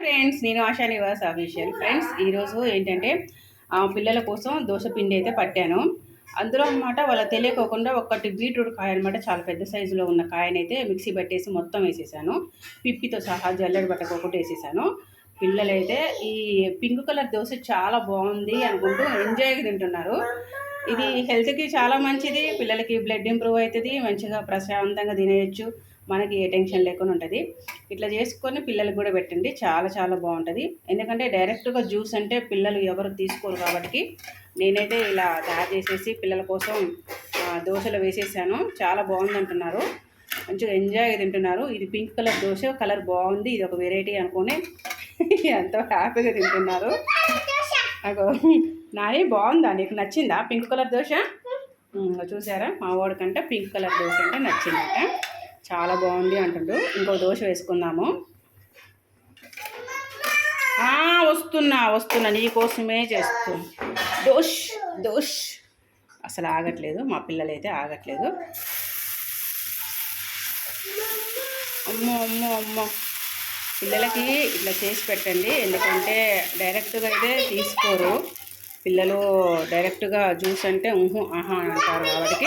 Friends నేను ASHA Nivas official. Friends ఈరోజు ఏంటంటే ఆ, పిల్లల కోసం దోశ పిండి అయితే పట్టాను. అందులో అనమాట వాళ్ళ తెలియకోకుండా ఒకటి బీట్రూట్ కాయ అనమాట చాలా పెద్ద సైజులో ఉన్న కాయనైతే మిక్సీ పట్టేసి మొత్తం వేసేసాను. పిప్పితో సహా జల్లెడ పట్టకోకుండా వేసేసాను. పిల్లలైతే ఈ పింక్ కలర్ దోశ చాలా బాగుంది అనుకుంటూ ఎంజాయ్గా తింటున్నారు. ఇది హెల్త్కి చాలా మంచిది పిల్లలకి బ్లడ్ ఇంప్రూవ్ అవుతుంది మంచిగా ప్రశాంతంగా తినేయచ్చు. మనకి ఏ టెన్షన్ లేకుండా ఉంటుంది. ఇట్లా చేసుకొని పిల్లలకు కూడా పెట్టండి. చాలా చాలా బాగుంటుంది. ఎందుకంటే డైరెక్ట్గా జ్యూస్ అంటే పిల్లలు ఎవరు తీసుకోరు కాబట్టి నేనైతే ఇలా తయారు చేసేసి పిల్లల కోసం దోశలు వేసేసాను. చాలా బాగుంది అంటున్నారు. మంచిగా ఎంజాయ్ తింటున్నారు. ఇది పింక్ కలర్ దోశ కలర్ బాగుంది. ఇది ఒక వెరైటీ అనుకుని ఎంతో హ్యాపీగా తింటున్నారు. అగో నాని బాగుందా? నీకు నచ్చిందా? Pink colour dosa? చూసారా? మా వాడికంటే పింక్ కలర్ దోశ అంటే నచ్చిందట. చాలా బాగుంది అంటుండు. ఇంకో దోశ వేసుకుందాము. వస్తున్నా వస్తున్నా. నీకోసమే చేస్తూ. దోష్ దోష్. అసలు ఆగట్లేదు. మా పిల్లలైతే ఆగట్లేదు. అమ్మో అమ్మో అమ్మో. పిల్లలకి ఇట్లా చేసి పెట్టండి. ఎందుకంటే డైరెక్ట్గా అయితే తీసుకోరు. పిల్లలు డైరెక్ట్గా జ్యూస్ అంటే ఊహు ఆహా అంటారు కాబట్టి.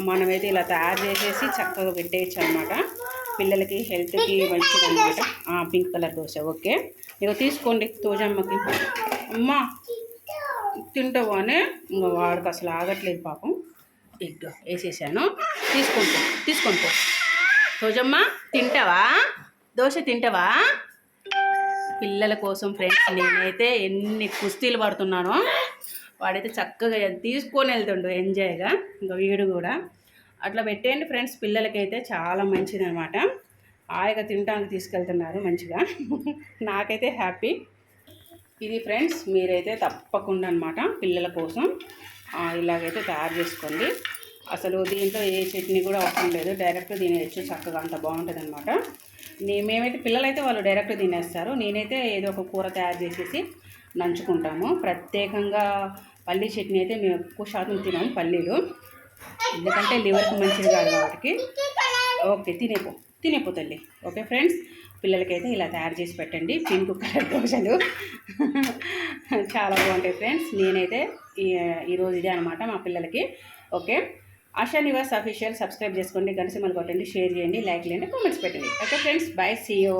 మనమైతే ఇలా తయారు చేసేసి చక్కగా పెట్టేయచ్చు అనమాట పిల్లలకి హెల్త్కి మంచిది అనమాట పింక్ కలర్ దోశ ఓకే. ఇక తీసుకోండి తోజమ్మకి. అమ్మా తింటావు అని? ఇంకా వాడికి అసలు ఆగట్లేదు పాపం. ఇగ్గో వేసేసాను. తీసుకుంటా తీసుకుంటా రోజమ్మ తింటావా? దోశ తింటావా? పిల్లల కోసం ఫ్రెండ్స్ నేనైతే ఎన్ని కుస్తీలు పడుతున్నానో. వాడైతే చక్కగా తీసుకొని వెళ్తుండు ఎంజాయ్గా. ఇంకా వీడు కూడా. అట్లా పెట్టేయండి ఫ్రెండ్స్ పిల్లలకైతే చాలా మంచిదనమాట. హాయిగా తినడానికి తీసుకెళ్తున్నారు మంచిగా. నాకైతే హ్యాపీ. ఇది ఫ్రెండ్స్ మీరైతే తప్పకుండా అనమాట పిల్లల కోసం ఇలాగైతే తయారు చేసుకోండి. అసలు దీంట్లో ఏ చట్నీ కూడా అవసరం లేదు డైరెక్ట్ తినేయచ్చు చక్కగా అంత బాగుంటుంది అనమాట మేమైతే పిల్లలైతే వాళ్ళు డైరెక్ట్ తినేస్తారు. నేనైతే ఏదో ఒక కూర తయారు చేసేసి నంచుకుంటాము. ప్రత్యేకంగా పల్లీ చట్నీ అయితే మేము ఎక్కువ శాతం తినాము పల్లీలు. ఎందుకంటే లివర్కి మంచిది కాదు కాబట్టి. ఓకే తినేపో తినేపో తల్లి. ఓకే ఫ్రెండ్స్ పిల్లలకైతే ఇలా తయారు చేసి పెట్టండి. పింక్ కలర్ దోశలు. చాలా బాగుంటాయి ఫ్రెండ్స్. నేనైతే ఈ ఈరోజు ఇదే అనమాట మా పిల్లలకి. Okay Asha Nivas official subscribe చేసుకోండి. గంట కొట్టండి. షేర్ చేయండి. లైక్ చేయండి. కామెంట్స్ పెట్టండి. Okay friends bye see. You.